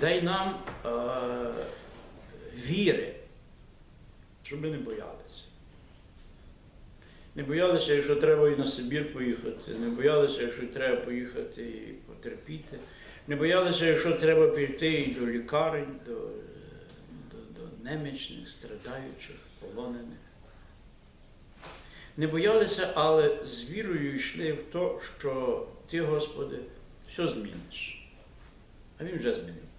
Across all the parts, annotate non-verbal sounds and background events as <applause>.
дай нам е, віри, щоб ми не боялися. Не боялися, якщо треба і на Сибір поїхати, не боялися, якщо треба поїхати і потерпіти. Не боялися, якщо треба піти і до лікарень, до, до, до немічних, страдаючих, полонених. Не боялися, але з вірою йшли в те, що ти, Господи, все зміниш. А він вже змінив.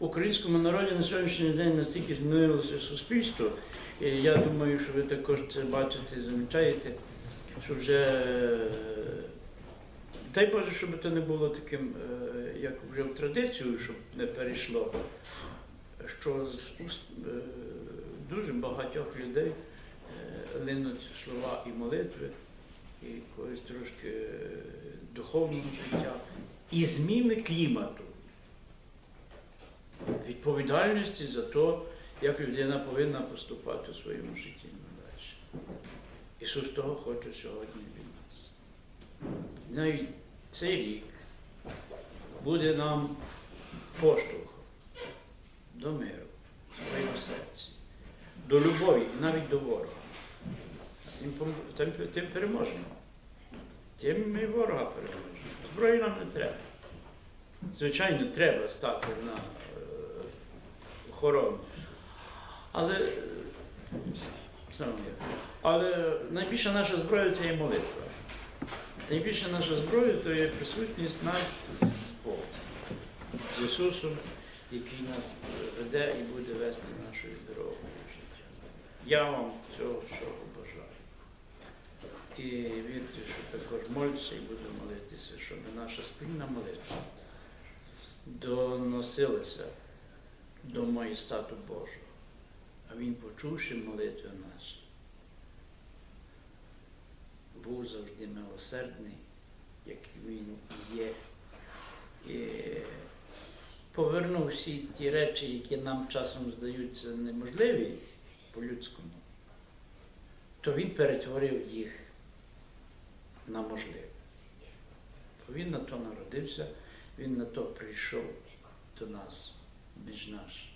Українському народі на сьогоднішній день настільки змінилося суспільство, і я думаю, що ви також це бачите, замічаєте, що вже, е, дай Боже, щоб це не було таким, е, як вже в традицію, щоб не перейшло, що з уст е, дуже багатьох людей линуть слова і молитви, і якогось трошки духовного життя, і зміни клімату відповідальності за те, як людина повинна поступати у своєму житті надалі. Ісус того хоче сьогодні від нас. Навіть цей рік буде нам поштовхом до миру в своєму серці, до любові і навіть до ворога. Тим, тим, тим переможемо. Тим ми ворога переможемо. Зброї нам не треба. Звичайно, треба стати на е. Але, але найбільша наша зброя це є молитва. Найбільша наша зброя то є присутність нас з Богом, з Ісусом, який нас веде і буде вести нашою дорогою життя. Я вам цього всього бажаю. І вірте, що також молюся і буду молитися, щоб наша спільна молитва доносилася до маєстату Божого. А він, почувши молитву нашу, був завжди милосердний, як він є. І повернув всі ті речі, які нам часом здаються неможливі по-людському, то він перетворив їх на можливе. Бо він на то народився, він на то прийшов до нас, між наш,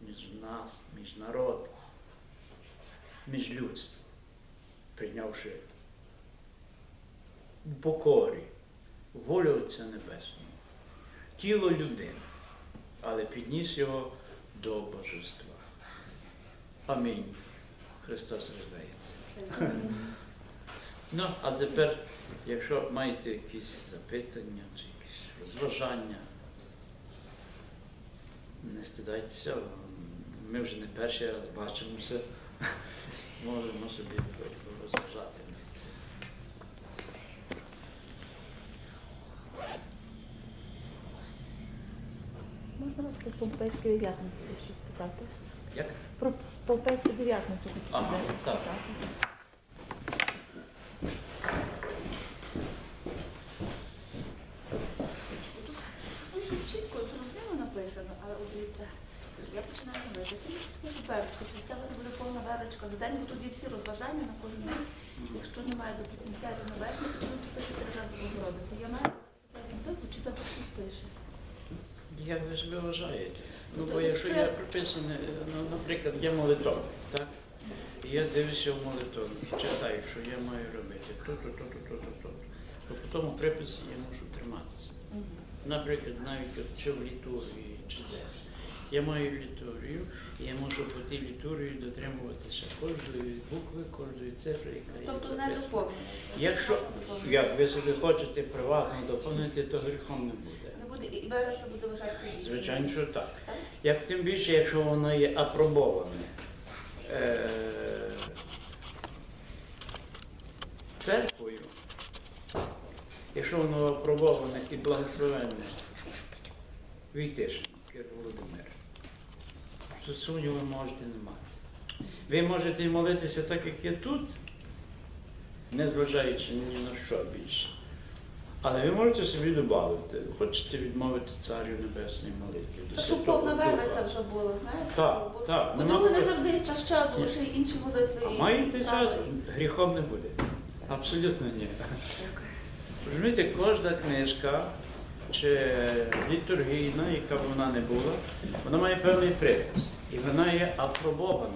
між нас, між народ, між людством, прийнявши в покорі волю Отця Небесного, тіло людини, але підніс його до божества. Амінь. Христос рождається. Ну, а тепер, якщо маєте якісь запитання чи якісь розважання, не стидайтеся, ми вже не перший раз бачимося, <laughs> можемо собі розважати. Можна вас про Помпейську дев'ятницю щось питати? Як? Про Помпейську дев'ятницю Ага, так. Дуже чітко, зрозуміло написано, але от дивіться, я починаю. Це ж верочка, чи це буде повна верочка за день, бо тут є всі розважання на кожен день. Якщо немає до кінця до небесних, то тут пише три рази Богородиця. Я маю запитати, чи це тут пише. Як ви собі вважаєте? Ну, бо якщо я прописаний, ну, наприклад, я молитовник, так? І я дивлюся в молитовник і читаю, що я маю робити то-то, то-то, то-то, то-то. То по тому приписі я мушу триматися. Наприклад, навіть от що в літургії чудес. Я маю літургію, і я мушу по тій літургії дотримуватися кожної букви, кожної цифри, яка є Тобто не записана. доповнено. Якщо як ви собі хочете приватно доповнити, то гріхом не буде. Не буде, і вера це буде вважатися істиною. Звичайно, що так. Так? Як тим більше, якщо воно є апробоване е, церквою, якщо воно апробоване і благословенне Війтишин, Кир Володимир, то сумніву можете не мати. Ви можете молитися так, як є тут, не зважаючи ні на що більше. Але ви можете собі додати, хочете відмовити Царю Небесної молитві. Та щоб повна вера вже було, знаєте? Так, Бо- так, Бо тому не завжди є час часу, й інші молитви. А маєте час, гріхом не буде. Абсолютно ні. Розумієте, кожна книжка чи літургійна, яка б вона не була, вона має певний припис. І вона є апробована.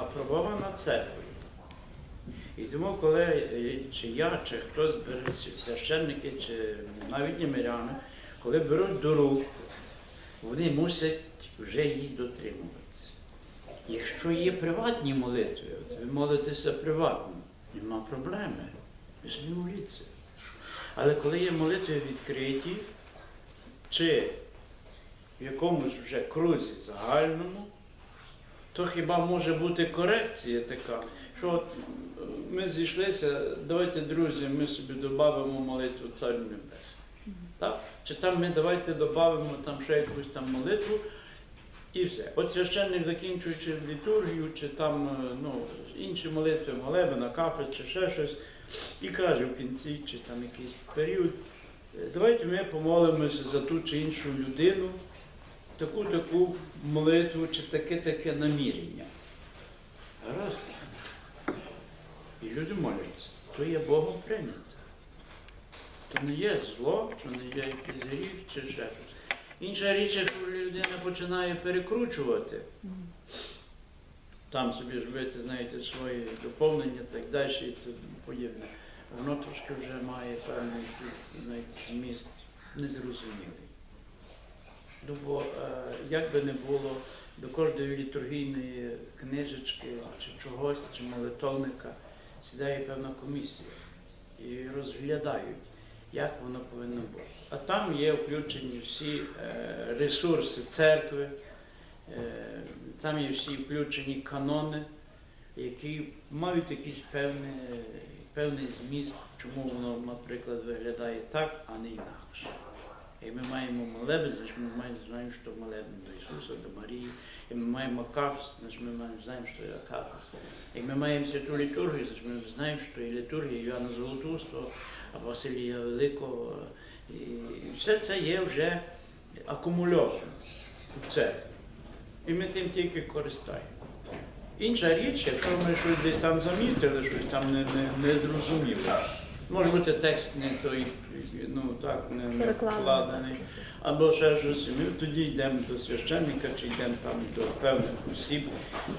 Апробована церквою. І тому, коли е, чи я, чи хтось бере, священники, чи навіть не миряни, коли беруть до рук, вони мусять вже її дотримуватися. Якщо є приватні молитви, от ви молитеся приватно, нема проблеми. Ви собі моліться. Але коли є молитви відкриті, чи в якомусь вже крузі загальному, то хіба може бути корекція така, що от е, ми зійшлися, давайте, друзі, ми собі додамо молитву Царю Небесну. Так? Чи там ми давайте додамо там ще якусь там молитву і все. От священник, закінчуючи літургію, чи там е, ну, інші молитви, молебена, кафе, чи ще щось, і каже в кінці, чи там якийсь період, е, давайте ми помолимося за ту чи іншу людину, таку таку молитву, чи таке-таке намірення. Гаразд. І люди моляться. То є Богом прийнято. То не є зло, то не є якийсь гріх, чи ще щось. Інша річ, як коли людина починає перекручувати, там собі робити, знаєте, свої доповнення і так далі і тому подібне. Воно трошки вже має певний якийсь зміст незрозумілий. Ну, бо е, як би не було, до кожної літургійної книжечки чи чогось, чи молитовника сідає певна комісія і розглядають, як воно повинно бути. А там є включені всі е, ресурси церкви, е, там є всі включені канони, які мають якийсь певний, певний зміст, чому воно, наприклад, виглядає так, а не інакше. І ми маємо молебен, значить ми маємо знаємо, що молебен до Ісуса, до Марії. І ми маємо кафс, значить ми маємо, знаємо, що є кафс. І ми маємо святу літургію, значить ми знаємо, що є літургія Йоанна Золотоустого, а Василія Великого. І все це є вже акумульовано в церкві. І ми тим тільки користаємо. Інша річ, якщо ми щось десь там замітили, щось там не, не, не зрозуміли. Може бути текст не той, ну так, не, не вкладений, або ще щось. Ми тоді йдемо до священника чи йдемо там до певних осіб,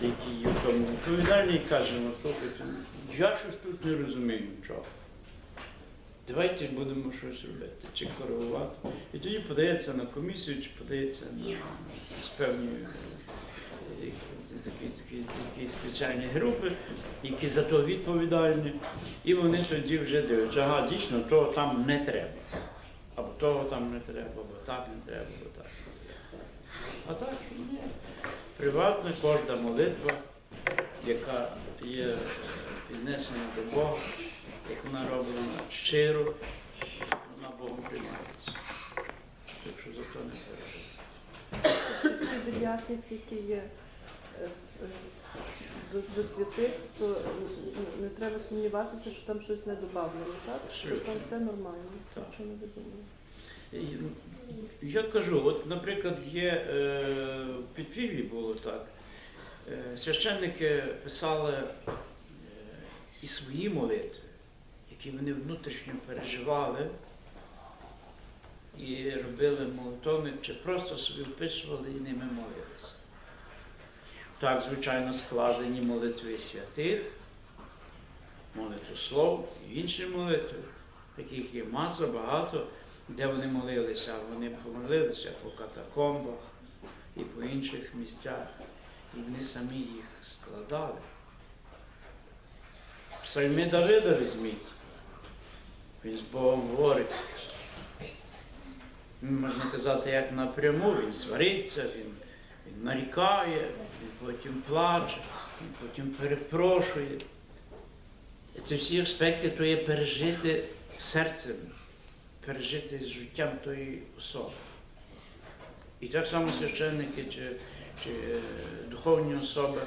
які є в тому відповідальні, і кажемо, слухайте, я щось тут не розумію нічого. Давайте будемо щось робити, чи коригувати. І тоді подається на комісію, чи подається на певні е, такі, такі, спеціальні групи, які за то відповідальні, і вони тоді вже дивляться, ага, дійсно, того там не треба. Або того там не треба, або так не треба, або так. А так, ні. Приватна кожна молитва, яка є піднесена до Бога, як вона роблена щиро, вона Богом приймається. Так що за то не переживати. дев'ятниці, які є до, до святих, то не треба сумніватися, що там щось не додавлено, так? Що там все нормально, Так. нічого не видумано. Я кажу, от, наприклад, є е, в підпіллі було так. Е, священники писали е, і свої молитви, які вони внутрішньо переживали, і робили молитовник, чи просто собі вписували і ними молилися. Так, звичайно, складені молитви святих, молитву слов і інші молитви, таких є маса, багато де вони молилися, вони помолилися по катакомбах і по інших місцях, і вони самі їх складали. Псальми Давида візьміть. Він з Богом говорить. Можна казати, як напряму, він свариться, він, він нарікає, він потім плаче, він потім перепрошує. Ці всі аспекти то є пережити серцем пережити з життям тої особи. І так само священники чи, чи е, духовні особи,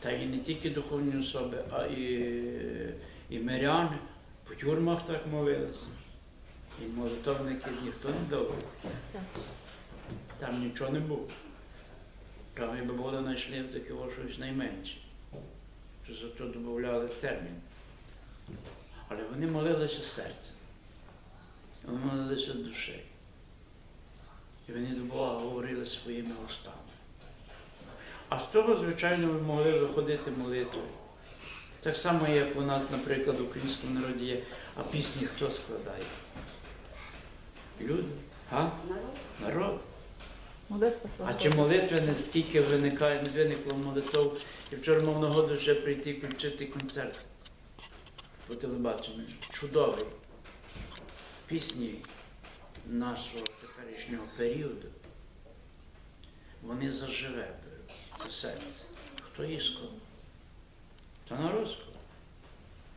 та і не тільки духовні особи, а і, і миряни по тюрмах так молилися. І молитовники ніхто не давав. Там нічого не було. Там якби були знайшли таке щось найменше. То зато додавали термін. Але вони молилися серцем. Вони молилися душею. І вони до Бога говорили своїми устами. А з того, звичайно, ви могли виходити молитвою. Так само, як у нас, наприклад, в українському народі є, а пісні хто складає? Люди, а? Народ. Народ. Молитва А чи молитви не стільки виникає, не виникло молитов, і вчора мав нагоду ще прийти і включити концерт по телебаченню. Чудовий. Пісні нашого теперішнього періоду. Вони заживе це серце. Хто їх склав? Та народ склав.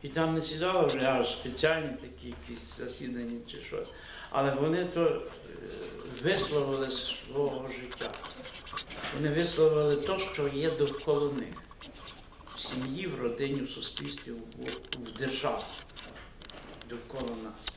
І там не сідало вже аж спеціальні такі якісь засідання чи щось. Але вони то е, висловили свого життя. Вони висловили те, що є довкола них. В сім'ї, в родині, в суспільстві, в, державі, довкола нас.